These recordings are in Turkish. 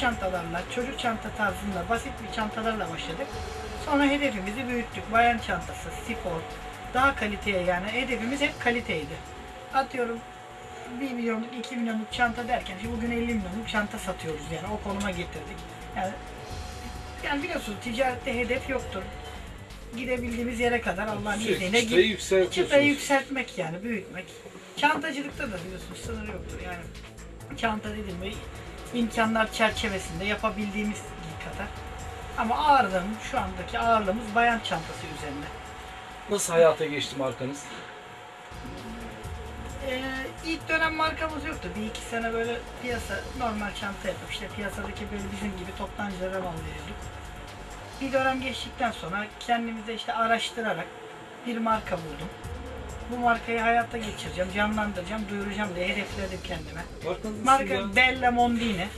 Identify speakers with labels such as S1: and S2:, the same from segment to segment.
S1: çantalarla, çocuk çanta tarzında basit bir çantalarla başladık. Sonra hedefimizi büyüttük. Bayan çantası, spor, daha kaliteye yani hedefimiz hep kaliteydi. Atıyorum 1 milyonluk, 2 milyonluk çanta derken şimdi bugün 50 milyonluk çanta satıyoruz yani o konuma getirdik. Yani, yani biliyorsunuz ticarette hedef yoktur. Gidebildiğimiz yere kadar Allah'ın
S2: Sürekli
S1: izniyle git- çıtayı yükseltmek yani büyütmek. Çantacılıkta da biliyorsunuz sınır yoktur yani. Çanta dedim mi imkanlar çerçevesinde yapabildiğimiz kadar. Ama ağırlığım şu andaki ağırlığımız bayan çantası üzerinde.
S2: Nasıl hayata geçti markanız?
S1: Ee, ilk dönem markamız yoktu. Bir iki sene böyle piyasa normal çanta yapıp işte piyasadaki böyle bizim gibi toptancılara mal veriyorduk. Bir dönem geçtikten sonra kendimize işte araştırarak bir marka buldum. Bu markayı hayata geçireceğim, canlandıracağım, duyuracağım diye hedefledim kendime. Marka
S2: ya?
S1: Bella Mondini.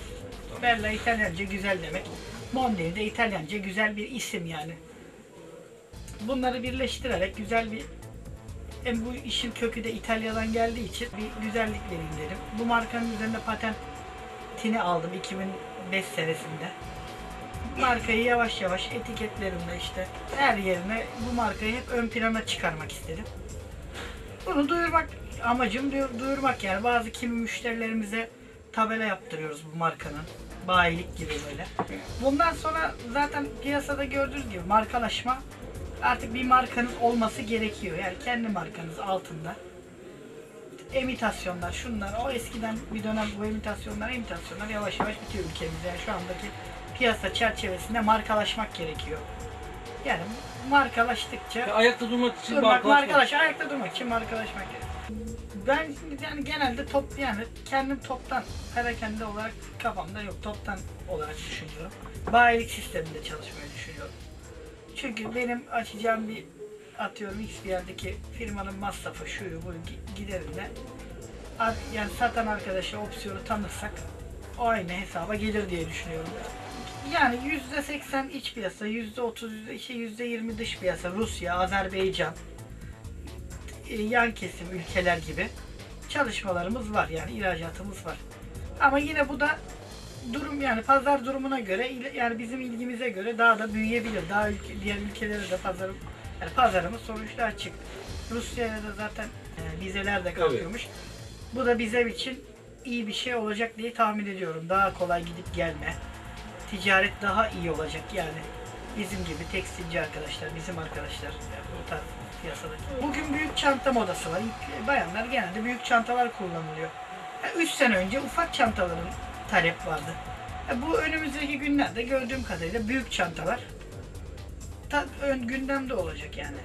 S1: Bella İtalyanca güzel demek. Mondini de İtalyanca güzel bir isim yani. Bunları birleştirerek güzel bir hem bu işin kökü de İtalya'dan geldiği için bir güzellik vereyim dedim. Bu markanın üzerinde patentini aldım 2005 senesinde. Markayı yavaş yavaş etiketlerimle işte her yerine bu markayı hep ön plana çıkarmak istedim. Bunu duyurmak amacım duyur- duyurmak yani bazı kimi müşterilerimize tabela yaptırıyoruz bu markanın. Bayilik gibi böyle. Bundan sonra zaten piyasada gördüğünüz gibi markalaşma artık bir markanın olması gerekiyor. Yani kendi markanız altında. Emitasyonlar, şunlar, o eskiden bir dönem bu imitasyonlar, imitasyonlar yavaş yavaş bitiyor ülkemizde. Yani şu andaki piyasa çerçevesinde markalaşmak gerekiyor. Yani markalaştıkça
S2: Ya ayakta durmak için
S1: Durmak, markalaş, ayakta durmak için markalaşmak gerekiyor. Ben yani genelde top yani kendim toptan perakende olarak kafamda yok toptan olarak düşünüyorum. Bayilik sisteminde çalışmayı düşünüyorum. Çünkü benim açacağım bir atıyorum X bir yerdeki firmanın masrafı şuyu bu gi- giderinde yani satan arkadaşa opsiyonu tanırsak o aynı hesaba gelir diye düşünüyorum. Yani yüzde seksen iç piyasa, yüzde otuz, işte yüzde yirmi dış piyasa, Rusya, Azerbaycan, e, yan kesim ülkeler gibi çalışmalarımız var yani ihracatımız var. Ama yine bu da durum yani pazar durumuna göre yani bizim ilgimize göre daha da büyüyebilir. Daha ülke, diğer ülkelere de pazarım yani pazarımız sonuçta açık. Rusya'ya da zaten e, vizeler de kalkıyormuş. Bu da bizim için iyi bir şey olacak diye tahmin ediyorum. Daha kolay gidip gelme. Ticaret daha iyi olacak yani. Bizim gibi tekstilci arkadaşlar, bizim arkadaşlar yani bu tarz piyasadaki. Bugün büyük çanta modası var. İlk bayanlar genelde büyük çantalar kullanılıyor. 3 sene önce ufak çantaların talep vardı. E, Bu önümüzdeki günlerde gördüğüm kadarıyla büyük çantalar ta, ön gündemde olacak yani.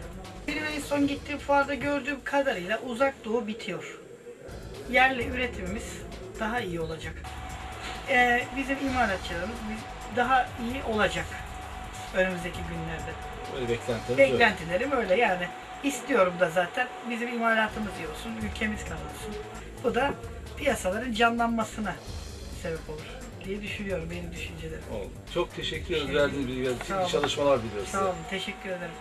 S1: Benim en son gittiğim fuarda gördüğüm kadarıyla uzak doğu bitiyor. Yerli üretimimiz daha iyi olacak. Ee, bizim imalatçılarımız daha iyi olacak önümüzdeki günlerde.
S2: Öyle.
S1: Beklentilerim öyle yani. İstiyorum da zaten bizim imalatımız iyi olsun, ülkemiz kazansın. Bu da piyasaların canlanmasına sebep olur diye düşünüyorum benim düşüncelerim.
S2: Oldu. Çok teşekkür ederiz verdiğiniz bilgiler için.
S1: Sağ.
S2: İyi çalışmalar diliyoruz
S1: Sağ
S2: size.
S1: olun, teşekkür ederim.